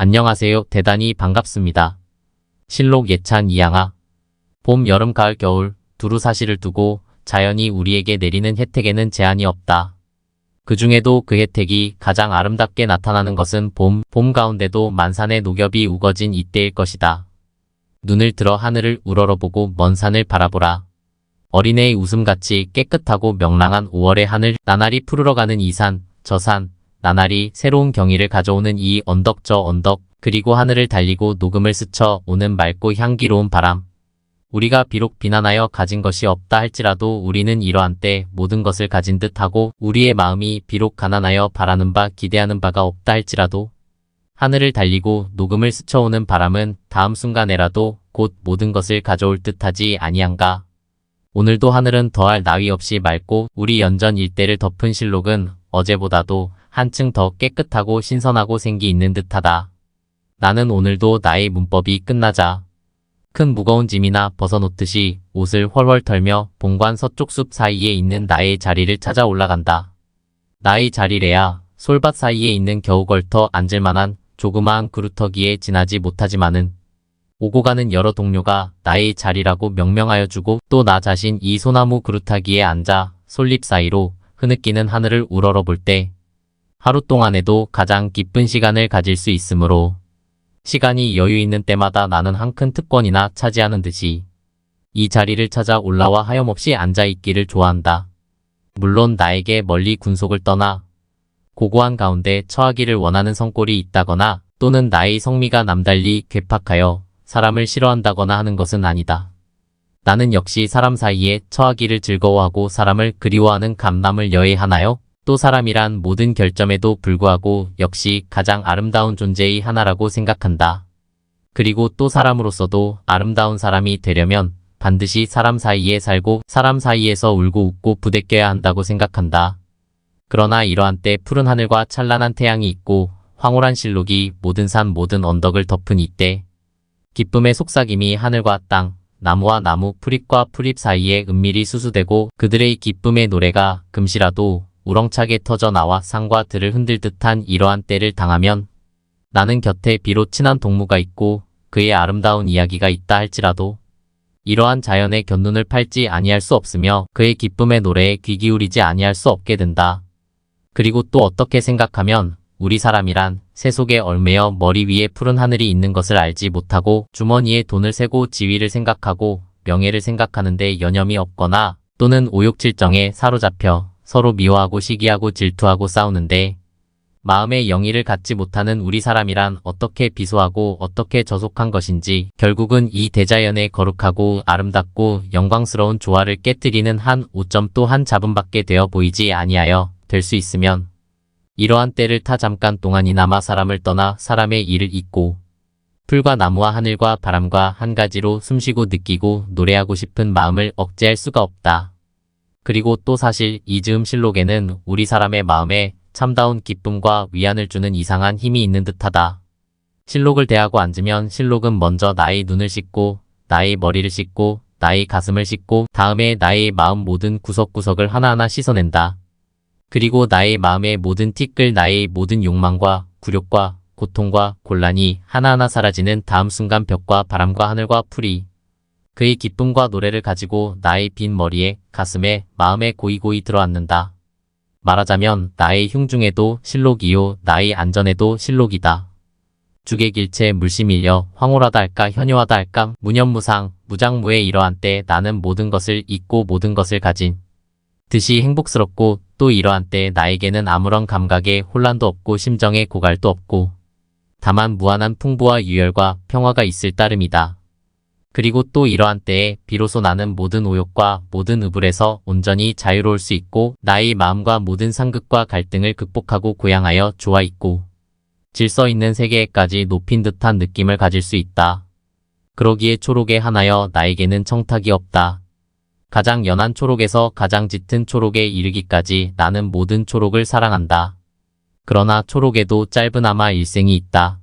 안녕하세요. 대단히 반갑습니다. 실록 예찬 이양아. 봄, 여름, 가을, 겨울 두루 사시를 두고 자연이 우리에게 내리는 혜택에는 제한이 없다. 그 중에도 그 혜택이 가장 아름답게 나타나는 것은 봄, 봄 가운데도 만산의 녹엽이 우거진 이때일 것이다. 눈을 들어 하늘을 우러러보고 먼 산을 바라보라. 어린애의 웃음같이 깨끗하고 명랑한 5월의 하늘, 나날이 푸르러가는 이 산, 저 산, 나날이 새로운 경의를 가져오는 이 언덕 저 언덕, 그리고 하늘을 달리고 녹음을 스쳐 오는 맑고 향기로운 바람. 우리가 비록 비난하여 가진 것이 없다 할지라도 우리는 이러한 때 모든 것을 가진 듯하고 우리의 마음이 비록 가난하여 바라는 바 기대하는 바가 없다 할지라도 하늘을 달리고 녹음을 스쳐오는 바람은 다음 순간에라도 곧 모든 것을 가져올 듯하지 아니한가. 오늘도 하늘은 더할 나위 없이 맑고 우리 연전 일대를 덮은 실록은 어제보다도 한층 더 깨끗하고 신선하고 생기 있는 듯하다. 나는 오늘도 나의 문법이 끝나자 큰 무거운 짐이나 벗어놓듯이 옷을 훨훨 털며 본관 서쪽 숲 사이에 있는 나의 자리를 찾아 올라간다. 나의 자리래야 솔밭 사이에 있는 겨우 걸터 앉을 만한 조그마한 그루터기에 지나지 못하지만은 오고 가는 여러 동료가 나의 자리라고 명명하여 주고 또 나 자신 이 소나무 그루타기에 앉아 솔잎 사이로 흐느끼는 하늘을 우러러 볼 때 하루 동안에도 가장 기쁜 시간을 가질 수 있으므로 시간이 여유 있는 때마다 나는 한 큰 특권이나 차지하는 듯이 이 자리를 찾아 올라와 하염없이 앉아 있기를 좋아한다. 물론 나에게 멀리 군속을 떠나 고고한 가운데 처하기를 원하는 성꼴이 있다거나 또는 나의 성미가 남달리 괴팍하여 사람을 싫어한다거나 하는 것은 아니다. 나는 역시 사람 사이에 처하기를 즐거워하고 사람을 그리워하는 감남을 여해하나요? 또 사람이란 모든 결점에도 불구하고 역시 가장 아름다운 존재의 하나라고 생각한다. 그리고 또 사람으로서도 아름다운 사람이 되려면 반드시 사람 사이에 살고 사람 사이에서 울고 웃고 부대껴야 한다고 생각한다. 그러나 이러한 때 푸른 하늘과 찬란한 태양이 있고 황홀한 실록이 모든 산 모든 언덕을 덮은 이때 기쁨의 속삭임이 하늘과 땅, 나무와 나무, 풀잎과 풀잎 사이에 은밀히 수수되고 그들의 기쁨의 노래가 금시라도 우렁차게 터져 나와 산과 들을 흔들 듯한 이러한 때를 당하면 나는 곁에 비록 친한 동무가 있고 그의 아름다운 이야기가 있다 할지라도 이러한 자연의 견눈을 팔지 아니할 수 없으며 그의 기쁨의 노래에 귀 기울이지 아니할 수 없게 된다. 그리고 또 어떻게 생각하면 우리 사람이란 새 속에 얼매여 머리 위에 푸른 하늘이 있는 것을 알지 못하고 주머니에 돈을 세고 지위를 생각하고 명예를 생각하는데 여념이 없거나 또는 오욕칠정에 사로잡혀 서로 미워하고 시기하고 질투하고 싸우는데 마음의 영의를 갖지 못하는 우리 사람이란 어떻게 비소하고 어떻게 저속한 것인지 결국은 이 대자연의 거룩하고 아름답고 영광스러운 조화를 깨뜨리는 한 오점 또 한 잡음밖에 되어 보이지 아니하여 될 수 있으면 이러한 때를 타 잠깐 동안이나마 사람을 떠나 사람의 일을 잊고 풀과 나무와 하늘과 바람과 한 가지로 숨쉬고 느끼고 노래하고 싶은 마음을 억제할 수가 없다. 그리고 또 사실 이즈음 실록에는 우리 사람의 마음에 참다운 기쁨과 위안을 주는 이상한 힘이 있는 듯하다. 실록을 대하고 앉으면 실록은 먼저 나의 눈을 씻고 나의 머리를 씻고 나의 가슴을 씻고 다음에 나의 마음 모든 구석구석을 하나하나 씻어낸다. 그리고 나의 마음의 모든 티끌 나의 모든 욕망과 굴욕과 고통과 곤란이 하나하나 사라지는 다음 순간 벽과 바람과 하늘과 풀이 그의 기쁨과 노래를 가지고 나의 빈 머리에, 가슴에, 마음에 고이고이 들어앉는다. 말하자면 나의 흉중에도 실록이요, 나의 안전에도 실록이다. 주객일체 물심일려 황홀하다 할까 현효하다 할까 무념무상 무장무의 이러한 때 나는 모든 것을 잊고 모든 것을 가진 듯이 행복스럽고 또 이러한 때 나에게는 아무런 감각에 혼란도 없고 심정에 고갈도 없고 다만 무한한 풍부와 유열과 평화가 있을 따름이다. 그리고 또 이러한 때에 비로소 나는 모든 오욕과 모든 의불에서 온전히 자유로울 수 있고 나의 마음과 모든 상극과 갈등을 극복하고 고양하여 좋아 있고 질서 있는 세계에까지 높인 듯한 느낌을 가질 수 있다. 그러기에 초록에 하나여 나에게는 청탁이 없다. 가장 연한 초록에서 가장 짙은 초록에 이르기까지 나는 모든 초록을 사랑한다. 그러나 초록에도 짧은아마 일생이 있다.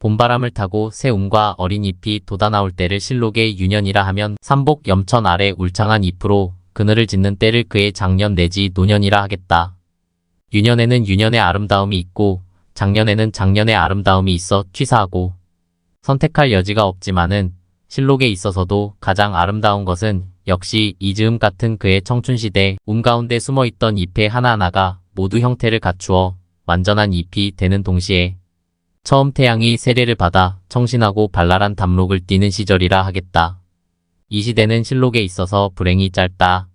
봄바람을 타고 새움과 어린 잎이 돋아나올 때를 실록의 유년이라 하면 삼복 염천 아래 울창한 잎으로 그늘을 짓는 때를 그의 장년 내지 노년이라 하겠다. 유년에는 유년의 아름다움이 있고 작년에는 작년의 아름다움이 있어 취사하고 선택할 여지가 없지만은 실록에 있어서도 가장 아름다운 것은 역시 이즈음 같은 그의 청춘시대 움 가운데 숨어있던 잎의 하나하나가 모두 형태를 갖추어 완전한 잎이 되는 동시에 처음 태양이 세례를 받아 청신하고 발랄한 담록을 띠는 시절이라 하겠다. 이 시대는 실록에 있어서 불행이 짧다.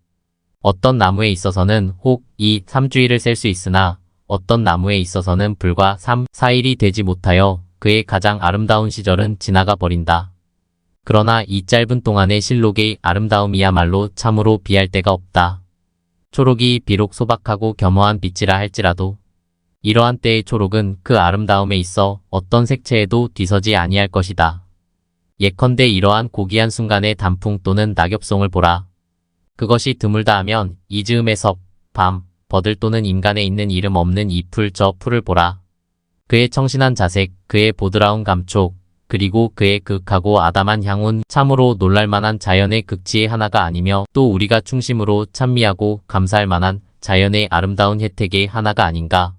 어떤 나무에 있어서는 혹 2, 3주일을 셀 수 있으나 어떤 나무에 있어서는 불과 3, 4일이 되지 못하여 그의 가장 아름다운 시절은 지나가 버린다. 그러나 이 짧은 동안의 실록의 아름다움이야말로 참으로 비할 데가 없다. 초록이 비록 소박하고 겸허한 빛이라 할지라도 이러한 때의 초록은 그 아름다움에 있어 어떤 색채에도 뒤서지 아니할 것이다. 예컨대 이러한 고귀한 순간의 단풍 또는 낙엽송을 보라. 그것이 드물다 하면 이즈음의 섭, 밤, 버들 또는 인간에 있는 이름 없는 이 풀 저 풀을 보라. 그의 청신한 자색, 그의 보드라운 감촉, 그리고 그의 극하고 아담한 향은 참으로 놀랄만한 자연의 극치의 하나가 아니며 또 우리가 충심으로 찬미하고 감사할 만한 자연의 아름다운 혜택의 하나가 아닌가.